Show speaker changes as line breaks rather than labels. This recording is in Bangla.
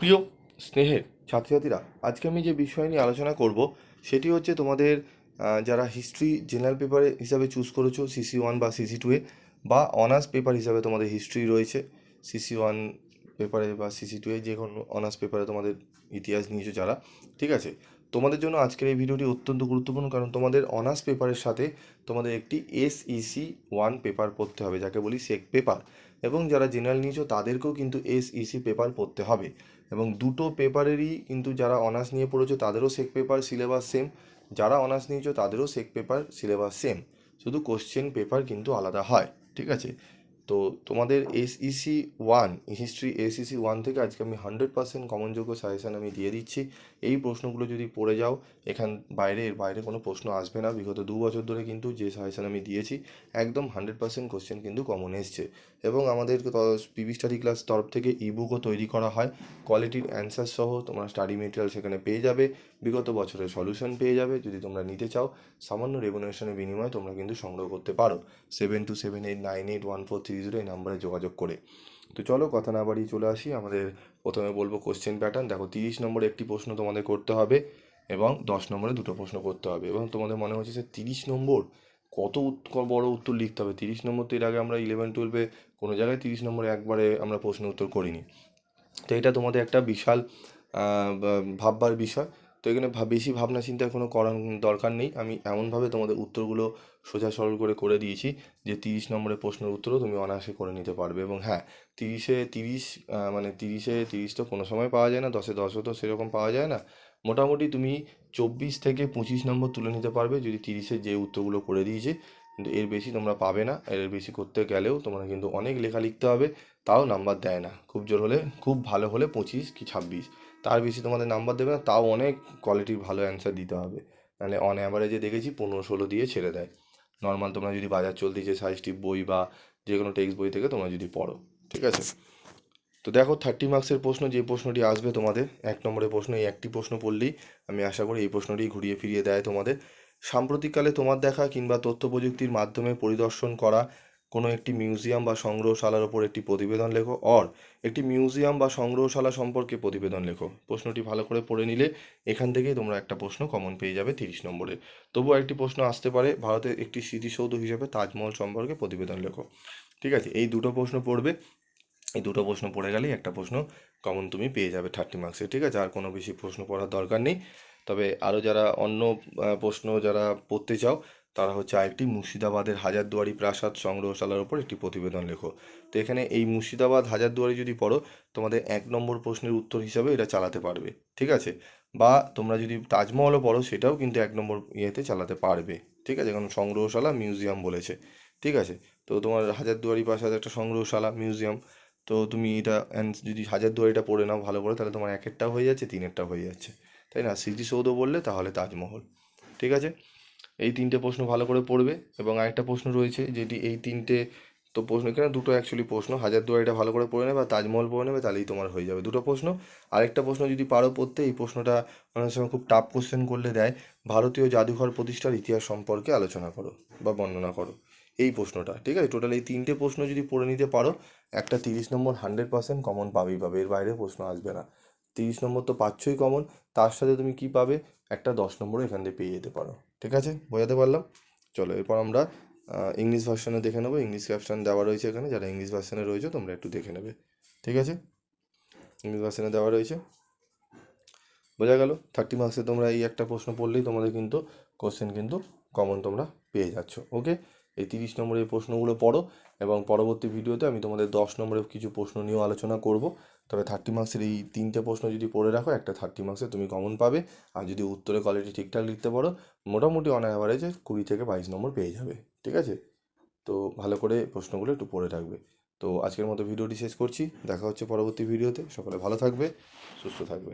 প্রিয় স্নেহের ছাত্রছাত্রীরা, আজকে আমি যে বিষয় নিয়ে আলোচনা করব, সেটি হচ্ছে তোমাদের যারা হিস্ট্রি জেনারেল পেপারে হিসাবে চুজ করেছ সিসি ওয়ান বা সিসি টুয়ে বা অনার্স পেপার হিসাবে তোমাদের হিস্ট্রি রয়েছে সিসি ওয়ান পেপারে বা সিসি টুয়ে যে কোনো অনার্স পেপারে তোমাদের ইতিহাস নিয়েছো যারা, ঠিক আছে? তোমাদের জন্য আজকের এই ভিডিওটি অত্যন্ত গুরুত্বপূর্ণ, কারণ তোমাদের অনার্স পেপারের সাথে তোমাদের একটি এসইসি ওয়ান পেপার পড়তে হবে, যাকে বলি সেক পেপার এবং যারা জেনারেল নিয়েছো, তাদেরকেও কিন্তু এসইসি পেপার পড়তে হবে। এবং দুটো পেপারেরই কিন্তু যারা অনার্স নিয়ে পড়েছো, তাদেরও সেক পেপার সিলেবাস সেম যারা অনার্স নিয়েছো, তাদেরও সেক পেপার সিলেবাস সেম শুধু কোশ্চেন পেপার কিন্তু আলাদা হয়, ঠিক আছে? তো তোমাদের SEC one history SEC one থেকে আজকে আমি হান্ড্রেড পার্সেন্ট কমনযোগ্য সাজেশান আমি দিয়ে দিচ্ছি। এই প্রশ্নগুলো যদি পড়ে যাও, এখান বাইরে, এর বাইরে কোনো প্রশ্ন আসবে না। বিগত দু বছর ধরে কিন্তু যে সাজেশান আমি দিয়েছি, একদম হান্ড্রেড পার্সেন্ট কোশ্চেন কিন্তু কমন এসছে। এবং আমাদের পিবি স্টাডি ক্লাস তরফ থেকে ইবুকও তৈরি করা হয়। কোয়ালিটির অ্যান্সার সহ তোমরা স্টাডি মেটেরিয়াল সেখানে পেয়ে যাবে। বিগত বছরের সলিউশন পেয়ে যাবে যদি তোমরা নিতে চাও। সামান্য রেগুনেশনের বিনিময়ে তোমরা কিন্তু সংগ্রহ করতে পারো। Seven two seven eight nine eight one four three zero এই নাম্বারে যোগাযোগ করে। তো চলো কথা না বাড়িয়ে চলে আসি। আমাদের প্রথমে বলব কোশ্চেন প্যাটার্ন দেখো তিরিশ নম্বরে একটি প্রশ্ন তোমাদের করতে হবে এবং দশ নম্বরে দুটো প্রশ্ন করতে হবে এবং তোমাদের মনে হচ্ছে যে তিরিশ নম্বর কত উত- ক- বড় উত্তর লিখতে হবে? তিরিশ নম্বর তো এর আগে আমরা ইলেভেন টুয়েলভে কোনো জায়গায় তিরিশ নম্বরে একবারে আমরা প্রশ্ন উত্তর করিনি। তো এটা তোমাদের একটা বিশাল ভাববার বিষয়। তো এখানে বেশি ভাবনা চিন্তার কোনো করার দরকার নেই। আমি এমনভাবে তোমাদের উত্তরগুলো সোজা সরল করে করে দিয়েছি যে তিরিশ নম্বরের প্রশ্নের উত্তরও তুমি অনায়াসে করে নিতে পারবে। এবং হ্যাঁ তিরিশে তিরিশ মানে তিরিশে তিরিশ তো কোনো সময় পাওয়া যায় না, দশে দশও তো সেরকম পাওয়া যায় না। মোটামুটি তুমি চব্বিশ থেকে পঁচিশ নম্বর তুলে নিতে পারবে যদি তিরিশে যে উত্তরগুলো করে দিয়েছে। কিন্তু এর বেশি তোমরা পাবে না, এর বেশি করতে গেলেও তোমরা কিন্তু অনেক লেখা লিখতে হবে, তাও নাম্বার দেয় না। খুব জোর হলে, খুব ভালো হলে পঁচিশ কি ছাব্বিশ। তার বেশি তোমাদের নাম্বার দেবে না, তাও অনেক কোয়ালিটির ভালো অ্যান্সার দিতে হবে। নাহলে অন অ্যাভারেজে দেখেছি পনেরো ষোলো দিয়ে ছেড়ে দেয়। নর্মাল তোমরা যদি বাজার চলতি যে সাইজটি বই বা যে কোনো টেক্সট বই থেকে তোমরা যদি পড়ো, ঠিক আছে? তো দেখো থার্টি মার্কসের প্রশ্ন, যে প্রশ্নটি আসবে তোমাদের, এক নম্বরের প্রশ্ন, এই একটি প্রশ্ন পড়লেই আমি আশা করি এই প্রশ্নটি ঘুরিয়ে ফিরিয়ে দেয় তোমাদের। সাম্প্রতিককালে তোমার দেখা কিংবা তথ্য প্রযুক্তির মাধ্যমে পরিদর্শন করা কোনো একটি মিউজিয়াম বা সংগ্রহশালার ওপর একটি প্রতিবেদন লেখো অর একটি মিউজিয়াম বা সংগ্রহশালা সম্পর্কে প্রতিবেদন লেখো। প্রশ্নটি ভালো করে পড়ে নিলে এখান থেকেই তোমরা একটা প্রশ্ন কমন পেয়ে যাবে তিরিশ নম্বরে। তবুও একটি প্রশ্ন আসতে পারে ভারতের একটি স্মৃতিসৌধ হিসেবে তাজমহল সম্পর্কে প্রতিবেদন লেখো। ঠিক আছে, এই দুটো প্রশ্ন পড়বে। এই দুটো প্রশ্ন পড়ে গেলেই একটা প্রশ্ন কমন তুমি পেয়ে যাবে থার্টি মার্কসে ঠিক আছে, আর কোনো বেশি প্রশ্ন পড়ার দরকার নেই। তবে আরও যারা অন্য প্রশ্ন যারা পড়তে চাও তারা হচ্ছে আরেকটি মুর্শিদাবাদের হাজারদুয়ারি প্রাসাদ সংগ্রহশালার ওপর একটি প্রতিবেদন লেখো। তো এখানে এই মুর্শিদাবাদ হাজারদুয়ারি যদি পড়ো, তোমাদের এক নম্বর প্রশ্নের উত্তর হিসাবে এটা চালাতে পারবে, ঠিক আছে? বা তোমরা যদি তাজমহলও পড়ো, সেটাও কিন্তু এক নম্বর ইয়েতে চালাতে পারবে, ঠিক আছে? কারণ সংগ্রহশালা মিউজিয়াম বলেছে, ঠিক আছে? তো তোমার হাজারদুয়ারি প্রাসাদ একটা সংগ্রহশালা, মিউজিয়াম। তো তুমি এটা যদি হাজারদুয়ারিটা পড়ে নাও ভালো করে, তাহলে তোমার একেরটাও হয়ে যাচ্ছে তিনেরটাও হয়ে যাচ্ছে, তাই না? স্মৃতিসৌধ বললে তাহলে তাজমহল, ঠিক আছে? এই তিনটে প্রশ্ন ভালো করে পড়বে এবং আরেকটা প্রশ্ন রয়েছে যেটি এই তিনটে তো প্রশ্ন, এখানে দুটো অ্যাকচুয়ালি প্রশ্ন হাজারদুয়ারিটা ভালো করে পড়ে নেবে, তাজমহল পড়ে নেবে, তাহলেই তোমার হয়ে যাবে। দুটো প্রশ্ন। আরেকটা প্রশ্ন যদি পারো পড়তে, এই প্রশ্নটা অনেক সময় খুব টাফ কোশ্চেন করলে দেয়। ভারতীয় জাদুঘর প্রতিষ্ঠার ইতিহাস সম্পর্কে আলোচনা করো বা বর্ণনা করো। এই প্রশ্নটা, ঠিক আছে? টোটাল এই তিনটে প্রশ্ন যদি পড়ে নিতে পারো, একটা তিরিশ নম্বর হান্ড্রেড পার্সেন্ট কমন পাবেই, পাবে। এর বাইরে প্রশ্ন আসবে না। তিরিশ নম্বর তো পাচ্ছই কমন তার সাথে তুমি কি পাবে? একটা দশ নম্বরও এখান থেকে পেয়ে যেতে পারো, ঠিক আছে? বোঝাতে পারলাম? চলো, এরপর আমরা ইংলিশ ভার্সানে দেখে নেব। ইংলিশ ক্যাপশন দেওয়া রয়েছে এখানে। যারা ইংলিশ ভার্সানে রয়েছে, তোমরা একটু দেখে নেবে, ঠিক আছে? ইংলিশ ভার্সানে দেওয়া রয়েছে। বোঝা গেল? থার্টি মার্কসে তোমরা এই একটা প্রশ্ন পড়লেই তোমাদের কিন্তু কোশ্চেন কিন্তু কমন তোমরা পেয়ে যাচ্ছ ওকে এই তিরিশ নম্বরের প্রশ্নগুলো পড়ো এবং পরবর্তী ভিডিওতে আমি তোমাদের দশ নম্বরের কিছু প্রশ্ন নিয়েও আলোচনা করব। তবে থার্টি মার্কসের এই তিনটে প্রশ্ন যদি পড়ে রাখো, একটা থার্টি মার্কসে তুমি কমন পাবে। আর যদি উত্তরের কোয়ালিটি ঠিকঠাক লিখতে পারো, মোটামুটি অন অ্যাভারেজে কুড়ি থেকে বাইশ নম্বর পেয়ে যাবে, ঠিক আছে? তো ভালো করে প্রশ্নগুলো একটু পড়ে রাখবে। তো আজকের মতো ভিডিওটি শেষ করছি, দেখা হচ্ছে পরবর্তী ভিডিওতে। সকলে ভালো থাকবে, সুস্থ থাকবে।